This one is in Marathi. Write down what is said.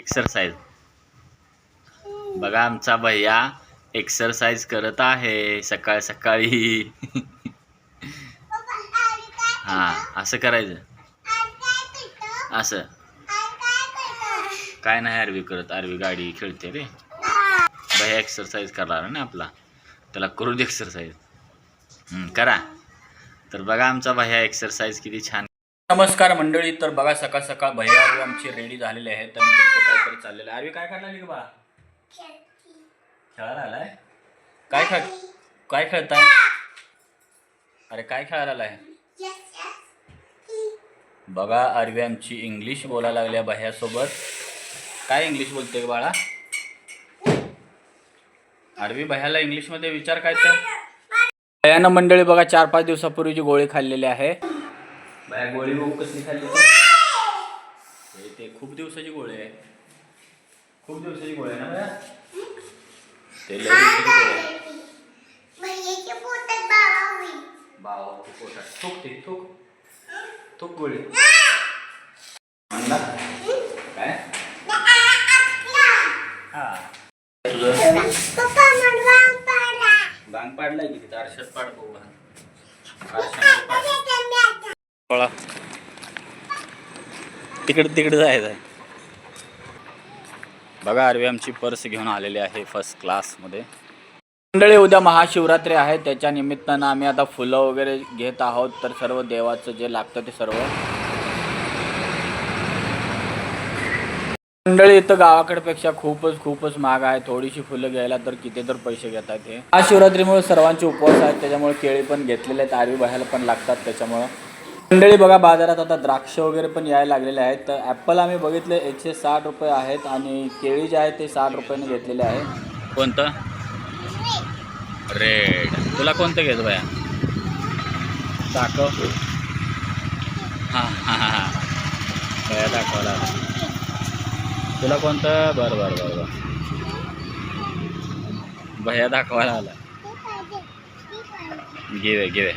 एक्सरसाइज बघा आमचा भैया एक्सरसाइज करत आहे सकाळ सकाळी. हा असं करायचं. असं. काय नाही आरवी करत आरवी गाडी खेळते रे. भैया एक्सरसाइज करणार ना आपला. त्याला करू दे एक्सरसाइज करा. तर बघा आमचा भैया एक्सरसाइज किती छान नमस्कार मंडळी तर बघा सकाळ सकाळ भैया आमची आमचे रेडी झालेले आहेत तर त्यांचं काहीतरी चाललेलं आहे. अरे काय करायला लागली बा खेळायला आलाय? काय खेळ काय खेळताय? अरे काय खेळायला आलाय? बघा अरवी आमची इंग्लिश बोलायला लागल्या भैयासोबत काय इंग्लिश बोलते बाळा? अरवी भैयाला इंग्लिशमध्ये विचार काय तर? भयानं मंडळी बघा चार पाच दिवसापूर्वीची गोळी खाल्लेली आहे. बाया गोळी बघू कसली खाल्ली? हे ते खूप दिवसाची गोळी आहे. खूप दिवसाची गोळी आहे ना? बाया ते लय दिवसाची गोळी आहे. बावा ते. पोटात थूक ते थूक. थूक गोळी. काय? हा. तुझं? बांग पाडलाय की तिथं आरशात पाड बघू पाड. पळा. तिकडे तिकडे जायचं आहे. बघा आरवी आमची पर्स घेऊन आलेली आहे फर्स्ट क्लासमध्ये मंडळी उद्या महाशिवरात्री आहे. त्याच्या निमित्तानं आम्ही आता फुलं वगैरे घेत आहोत. तर सर्व देवाचं जे लागतं ते सर्व. मंडळी इथं गावाकडपेक्षा खूपच खूपच महाग आहे. थोडीशी फुलं घ्यायला तर किती तर पैसे घेतात हे. महाशिवरात्रीमुळे सर्वांचे उपवास आहेत. त्याच्यामुळे केळी पण घेतलेले आहेत. आरवी बाहेर पण लागतात त्याच्यामुळं. मंडळी बघा बाजारात आता द्राक्ष वगैरे पण यायला लागलेले आहेत. तर ॲपल आम्ही बघितले एकशे साठ रुपये आहेत आणि केळी जे आहे ते साठ रुपयाने घेतलेले आहे. कोणतं? रेड. तुला कोणतं घ्यायचं बाया? दाखव. हां हां हां हां. दाखवला. तुला कोणतं? बरं बरं बरं बरं. भैया दाखवायला आला घेवे घेवे